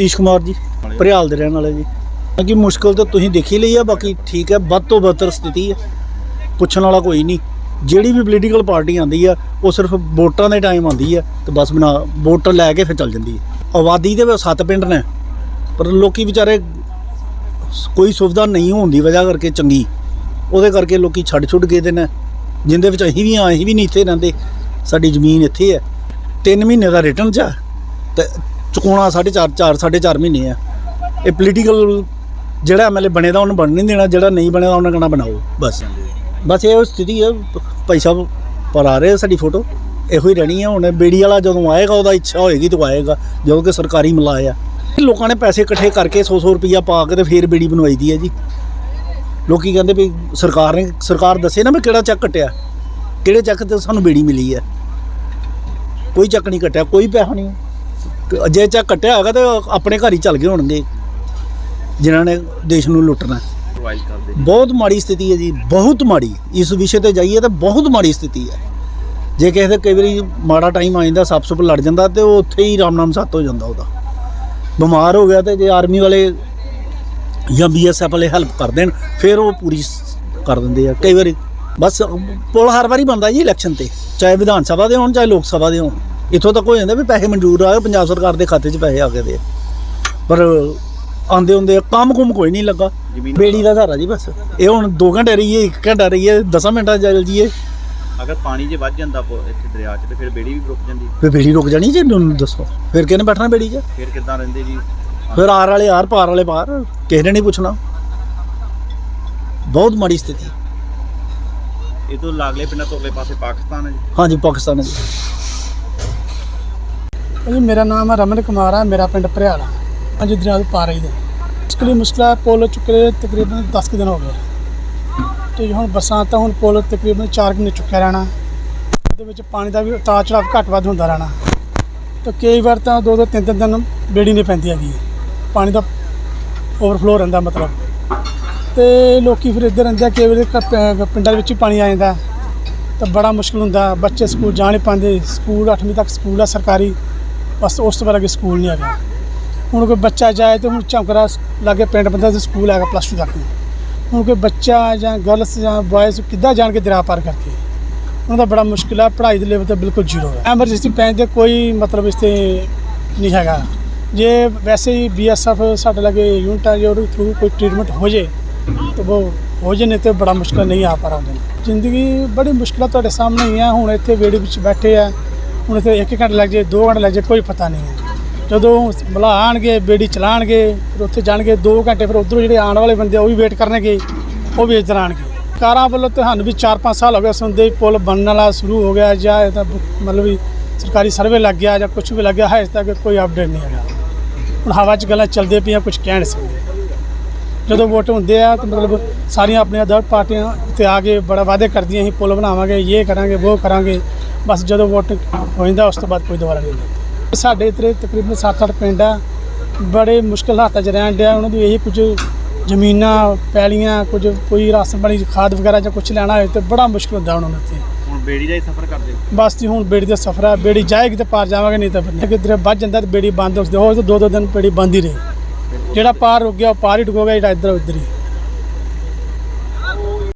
ਸਤੀਸ਼ ਕੁਮਾਰ ਜੀ, ਭਰਿਆਲ ਦੇ ਰਹਿਣ ਵਾਲੇ ਜੀ। ਕਿ ਮੁਸ਼ਕਲ ਤਾਂ ਤੁਸੀਂ ਦੇਖੀ ਲਈ ਆ, ਬਾਕੀ ਠੀਕ ਹੈ ਵੱਧ ਤੋਂ ਬਦਤਰ ਸਥਿਤੀ ਹੈ ਪੁੱਛਣ ਵਾਲਾ ਕੋਈ ਨਹੀਂ। ਜਿਹੜੀ ਵੀ ਪੋਲੀਟੀਕਲ ਪਾਰਟੀ ਆਂਦੀ ਆ, ਉਹ ਸਿਰਫ ਵੋਟਾਂ ਦੇ ਟਾਈਮ ਆਂਦੀ ਆ ਤੇ ਬਸ ਬਣਾ, ਵੋਟ ਲੈ ਕੇ ਫਿਰ ਚੱਲ ਜਾਂਦੀ ਹੈ ਆਬਾਦੀ ਦੇ ਵਿੱਚ ਸੱਤ ਪਿੰਡ ਨੇ, ਪਰ ਲੋਕੀ ਵਿਚਾਰੇ ਕੋਈ ਸੁਵਿਧਾ ਨਹੀਂ ਹੋਣ ਦੀ ਵਜ੍ਹਾ ਕਰਕੇ ਚੰਗੀ। ਉਹਦੇ ਕਰਕੇ ਲੋਕੀ ਛੱਡ ਛੁੱਟ ਗਏ ਦੇ ਨੇ, ਜਿੰਦੇ ਵਿੱਚ ਅਸੀਂ ਵੀ ਆ, ਅਸੀਂ ਵੀ ਨਹੀਂ ਇੱਥੇ ਰਹਿੰਦੇ। ਸਾਡੀ ਜ਼ਮੀਨ ਇੱਥੇ ਹੈ 3 ਮਹੀਨੇ ਦਾ ਰਿਟਰਨ ਚ ਆ। ਤੇ ਚੁਕਾਉਣਾ 4.5 4 4.5 ਮਹੀਨੇ ਆ। ਇਹ ਪੋਲੀਟੀਕਲ ਜਿਹੜਾ ਐਮਐਲਏ ਬਣੇਦਾ, ਉਹਨੂੰ ਬਣ ਨਹੀਂ ਦੇਣਾ, ਜਿਹੜਾ ਨਹੀਂ ਬਣੇਦਾ, ਉਹਨੇ ਕਹਣਾ ਬਣਾਓ। ਬਸ। ਬਸ ਇਹ ਸਥਿਤੀ ਹੈ ਭਾਈ ਸਾਹਿਬ ਪਰ ਆ ਰਹੇ ਆ ਸਾਡੀ ਫੋਟੋ ਇਹੋ ਹੀ ਰਹਿਣੀ ਹੈ ਹੁਣ ਬੇੜੀ ਵਾਲਾ ਜਦੋਂ ਆਏਗਾ, ਉਹਦਾ ਇੱਛਾ ਹੋਏਗੀ ਤਾਂ ਆਏਗਾ। ਜਦੋਂ ਕਿ ਸਰਕਾਰੀ ਮਲਾਇਆ ਲੋਕਾਂ ਨੇ ਪੈਸੇ ਇਕੱਠੇ ਕਰਕੇ 100-100 ਰੁਪਈਆ ਪਾ ਕੇ ਤੇ ਫੇਰ ਬੇੜੀ ਬਣਵਾਈ ਦੀ ਹੈ ਜੀ। ਲੋਕੀ ਕਹਿੰਦੇ ਵੀ ਸਰਕਾਰ ਨੇ ਸਰਕਾਰ ਦੱਸੇ ਨਾ ਵੀ ਕਿਹੜਾ ਚੱਕ ਕੱਟਿਆ। ਕਿਹੜੇ ਚੱਕ ਤੇ ਸਾਨੂੰ ਬੇੜੀ ਮਿਲੀ ਹੈ ਕੋਈ ਚੱਕ ਨਹੀਂ ਕੱਟਿਆ, ਕੋਈ ਪੈਸਾ ਨਹੀਂ। ਜੇ ਚੱਕ ਕੱਟਿਆ ਹੋਗਾ ਤੇ ਆਪਣੇ ਘਰ ਹੀ ਚੱਲ ਗਏ ਹੋਣਗੇ। ਜਿਨ੍ਹਾਂ ਨੇ ਦੇਸ਼ ਨੂੰ ਲੁੱਟਣਾ। ਬਹੁਤ ਮਾੜੀ ਸਥਿਤੀ ਹੈ ਜੀ ਬਹੁਤ ਮਾੜੀ। ਇਸ ਵਿਸ਼ੇ ਤੇ ਜਾਈਏ ਤਾਂ ਬਹੁਤ ਮਾੜੀ ਸਥਿਤੀ ਹੈ। ਜੇ ਕਿਸੇ ਦੇ ਕਈ ਵਾਰੀ ਮਾੜਾ ਟਾਈਮ ਆ ਜਾਂਦਾ ਸੱਪ ਸੁੱਪ ਲੜ ਜਾਂਦਾ ਤੇ ਉਹ ਉੱਥੇ ਹੀ ਰਾਮ ਨਾਮ ਸੱਤ ਹੋ ਜਾਂਦਾ ਉਹਦਾ। ਬਿਮਾਰ ਹੋ ਗਿਆ ਤੇ ਜੇ ਆਰਮੀ ਵਾਲੇ ਜਾਂ ਬੀਐਸਐਫ ਵਾਲੇ ਹੈਲਪ ਕਰ ਦੇਣ ਫਿਰ ਉਹ ਪੂਰੀ ਕਰ ਦਿੰਦੇ ਆ। ਕਈ ਵਾਰੀ ਬਸ ਪੁਲ ਹਰ ਵਾਰੀ ਬੰਦਾ ਜੀ ਇਲੈਕਸ਼ਨ ਤੇ ਚਾਹੇ ਵਿਧਾਨ ਸਭਾ ਦੇ ਹੋਣ ਚਾਹੇ ਲੋਕ ਸਭਾ ਦੇ ਹੋਣ। ਇੱਥੋਂ ਤੱਕ ਹੋ ਜਾਂਦਾ ਵੀ ਪੈਸੇ ਮਨਜ਼ੂਰ ਆ ਪੰਜਾਬ ਸਰਕਾਰ ਦੇ ਖਾਤੇ 'ਚ ਪੈਸੇ ਆ ਗਏ ਦੇ। ਪਰ ਆਂਦੇ ਹੁੰਦੇ ਕੰਮ ਕੁਮ ਕੋਈ ਨਹੀਂ ਲੱਗਾ। ਬੇੜੀ ਦਾ ਸਹਾਰਾ ਜੀ ਬਸ। ਇਹ ਹੁਣ 2 ਘੰਟੇ ਰਹੀਏ 1 ਘੰਟਾ ਰਹੀਏ 10 ਮਿੰਟਾਂ ਚੱਲ ਜੀਏ ਅਗਰ ਪਾਣੀ ਜੇ ਵੱਧ ਜਾਂਦਾ ਇੱਥੇ ਦਰਿਆ 'ਚ ਤੇ ਫਿਰ ਬੇੜੀ ਵੀ ਰੁਕ ਜਾਂਦੀ। ਫੇ ਬੇੜੀ ਰੁਕ ਜਾਣੀ ਜੀ ਤੁਹਾਨੂੰ ਦੱਸੋ। ਫਿਰ ਕਿਹਨੇ ਬੈਠਣਾ ਬੇੜੀ 'ਚ? ਫਿਰ ਕਿੱਦਾਂ ਰਹਿੰਦੇ ਜੀ? ਫਿਰ ਆਰ ਵਾਲੇ ਆਰ ਪਾਰ ਵਾਲੇ ਪਾਰ। ਕਿਸੇ ਨੇ ਨਹੀਂ ਪੁੱਛਣਾ। ਬਹੁਤ ਮਾੜੀ ਸਥਿਤੀ। ਇਹ ਤੋਂ ਲਾਗਲੇ ਪਿੰਡਾਂ ਤੋਂ ਅਗਲੇ ਪਾਸੇ ਪਾਕਿਸਤਾਨ ਹੈ ਜੀ। ਹਾਂਜੀ ਪਾਕਿਸਤਾਨ ਹੈ ਜੀ। ਜੀ ਮੇਰਾ ਨਾਮ ਹੈ ਰਮਨ ਕੁਮਾਰ ਹੈ, ਮੇਰਾ ਪਿੰਡ ਭਰਿਆਲਾ ਅੱਜ ਦਰਿਆ ਤੋਂ ਪਾਰ ਰਹੀ ਦੇ ਮੁਸ਼ਕਿਲ ਮੁਸ਼ਕਲਾ ਪੁਲ ਚੁੱਕੇ ਤਕਰੀਬਨ 10 ਕੁ ਦਿਨ ਹੋ ਗਏ। ਤੇ ਹੁਣ ਬਰਸਾਤ ਤਾਂ ਹੁਣ ਪੁਲ ਤਕਰੀਬਨ 4 ਮਹੀਨੇ ਚੁੱਕਿਆ ਰਹਿਣਾ। ਉਹਦੇ ਵਿੱਚ ਪਾਣੀ ਦਾ ਵੀ ਉਤਾਰ ਚੜਾਵ ਘੱਟ ਵੱਧ ਹੁੰਦਾ ਰਹਿਣਾ। ਤਾਂ ਕਈ ਵਾਰ ਤਾਂ ਦੋ ਦੋ ਤਿੰਨ ਤਿੰਨ ਦਿਨ ਬੇੜੀ ਨਹੀਂ ਪੈਂਦੀ ਹੈਗੀ। ਪਾਣੀ ਦਾ ਓਵਰਫਲੋ ਰਹਿੰਦਾ ਮਤਲਬ। ਤੇ ਲੋਕੀ ਫਿਰ ਇੱਧਰ ਰਹਿੰਦੇ ਕਈ ਵਾਰੀ ਪਿੰਡਾਂ ਦੇ ਵਿੱਚ ਹੀ ਪਾਣੀ ਆ ਜਾਂਦਾ। ਤਾਂ ਬੜਾ ਮੁਸ਼ਕਲ ਹੁੰਦਾ। ਬੱਚੇ ਸਕੂਲ ਜਾ ਨਹੀਂ ਪਾਉਂਦੇ। ਸਕੂਲ 8ਵੀਂ ਤੱਕ ਸਕੂਲ ਆ ਸਰਕਾਰੀ। ਬਸ ਉਸ ਤੋਂ ਬਾਅਦ ਅੱਗੇ ਸਕੂਲ ਨਹੀਂ ਹੈਗਾ। ਹੁਣ ਕੋਈ ਬੱਚਾ ਜਾਏ ਤੇ ਹੁਣ ਝੰਕਰਾ ਲਾਗੇ ਪਿੰਡ ਬੰਦਾ ਤੇ ਸਕੂਲ ਹੈਗਾ ਪਲੱਸ 2 ਤੱਕ। ਹੁਣ ਕੋਈ ਬੱਚਾ ਜਾਂ ਗਰਲਸ ਜਾਂ ਬॉयਜ਼ ਕਿੱਦਾਂ ਜਾਣ ਕੇ ਦਰਿਆ ਪਾਰ ਕਰਕੇ। ਉਹਨਾਂ ਦਾ ਬੜਾ ਮੁਸ਼ਕਿਲ ਆ, ਪੜ੍ਹਾਈ ਦੇ ਲੈਵਲ ਤੇ ਬਿਲਕੁਲ ਜ਼ੀਰੋ ਹੈ ਐਮਰਜੈਂਸੀ ਪੈਣ ਦੇ ਕੋਈ ਮਤਲਬ ਇਸ ਤੇ ਨਹੀਂ ਹੈਗਾ। ਜੇ ਵੈਸੇ ਹੀ ਬੀਐਸਐਫ ਸਾਡੇ ਲਾਗੇ ਯੂਨਿਟ ਆ, ਜੇ ਉਹਦੇ ਥਰੂ ਕੋਈ ਟ੍ਰੀਟਮੈਂਟ ਹੋ ਜੇ, ਤਾਂ ਉਹ ਹੋ ਜੇ, ਨਹੀਂ ਤੇ ਬੜਾ ਮੁਸ਼ਕਲ ਨਹੀਂ ਆ ਪਾ ਰਹਾ ਜ਼ਿੰਦਗੀ ਬੜੀ ਮੁਸ਼ਕਲਾਂ ਤੁਹਾਡੇ ਸਾਹਮਣੇ ਹੀ ਆ, ਹੁਣ ਇੱਥੇ ਵੇੜੇ ਵਿੱਚ ਬੈਠੇ ਆ। ਹੁਣ ਇੱਥੇ ਇੱਕ ਘੰਟਾ ਲੱਗ ਜੇ ਦੋ ਘੰਟੇ ਲੱਗ ਜੇ ਕੋਈ ਪਤਾ ਨਹੀਂ ਹੈ। ਜਦੋਂ ਬੁਲਾ ਆਣਗੇ, ਬੇੜੀ ਚਲਾਣਗੇ, ਫਿਰ ਉੱਥੇ ਜਾਣਗੇ 2 ਘੰਟੇ ਫਿਰ ਉਧਰੋਂ ਜਿਹੜੇ ਆਉਣ ਵਾਲੇ ਬੰਦੇ ਆ, ਉਹ ਵੀ ਵੇਟ ਕਰਨਗੇ, ਉਹ ਵੀ ਇੱਧਰ ਆਣਗੇ ਕਾਰਾਂ ਵੱਲੋਂ ਤੁਹਾਨੂੰ ਵੀ 4-5 ਸਾਲ ਹੋ ਗਏ, ਸੁਣਦੇ ਹੀ ਪੁਲ ਬਣਨ ਵਾਲਾ ਸ਼ੁਰੂ ਹੋ ਗਿਆ ਜਾਂ ਇਹਦਾ ਮਤਲਬ ਵੀ ਸਰਕਾਰੀ ਸਰਵੇ ਲੱਗ ਗਿਆ ਜਾਂ ਕੁਝ ਵੀ ਲੱਗਿਆ ਹੈ ਇਸ ਤੱਕ ਕੋਈ ਅਪਡੇਟ ਨਹੀਂ ਹੈਗਾ। ਹੁਣ ਹਵਾ 'ਚ ਗੱਲਾਂ ਚੱਲਦੇ ਪਈਆਂ ਕੁਝ ਕਹਿ ਨਹੀਂ ਸਕਦੇ। ਜਦੋਂ ਵੋਟ ਹੁੰਦੇ ਆ, ਤਾਂ ਮਤਲਬ ਸਾਰੀਆਂ ਆਪਣੀਆਂ ਅਦਰ ਪਾਰਟੀਆਂ ਤੇ ਆ ਕੇ ਬੜਾ ਵਾਅਦੇ ਕਰਦੀਆਂ, ਅਸੀਂ ਪੁਲ ਬਣਾਵਾਂਗੇ, ਇਹ ਕਰਾਂਗੇ, ਉਹ ਕਰਾਂਗੇ। ਬਸ ਜਦੋਂ ਵੋਟ ਹੋ ਜਾਂਦਾ ਉਸ ਤੋਂ ਬਾਅਦ ਕੋਈ ਦੁਬਾਰਾ ਨਹੀਂ ਲੈਂਦੇ ਸਾਡੇ ਇੱਥੇ ਤਕਰੀਬਨ 7-8 ਪਿੰਡ ਆ। ਬੜੇ ਮੁਸ਼ਕਲ ਹਾਲਾਤਾਂ 'ਚ ਰਹਿਣ ਡਿਆ। ਉਹਨਾਂ ਦੀ ਇਹੀ ਕੁਝ ਜ਼ਮੀਨਾਂ ਪੈਲੀਆਂ ਕੁਝ ਕੋਈ ਰਾਸ਼ਨ ਪਾਣੀ ਖਾਦ ਵਗੈਰਾ ਜਾਂ ਕੁਝ ਲੈਣਾ ਹੋਏ ਤੇ ਬੜਾ ਮੁਸ਼ਕਲ ਹੁੰਦਾ ਉਹਨਾਂ ਨੂੰ ਇੱਥੇ। ਹੁਣ ਬੇੜੀ ਦਾ ਹੀ ਸਫ਼ਰ ਕਰਦੇ ਬਸ ਜੀ ਹੁਣ ਬੇੜੀ ਦਾ ਸਫ਼ਰ ਆ। ਬੇੜੀ ਜਾਏਗੀ ਤੇ ਪਾਰ ਜਾਵਾਂਗੇ ਨਹੀਂ ਤਾਂ ਫਿਰ ਕਿਧਰੇ ਵੱਜ ਜਾਂਦਾ ਤੇ ਬੇੜੀ ਬੰਦ ਹੋ ਜਾਂਦੀ। ਹੋ ਤਾਂ ਦੋ ਦੋ ਦਿਨ ਬੇੜੀ ਬੰਦ ਹੀ ਰਹੀ। ਜਿਹੜਾ ਪਾਰ ਰੁਕ ਗਿਆ ਉਹ ਪਾਰ ਹੀ ਡੁੱਬੋਗਾ ਜਿਹੜਾ ਇੱਧਰ ਉੱਧਰ ਹੀ।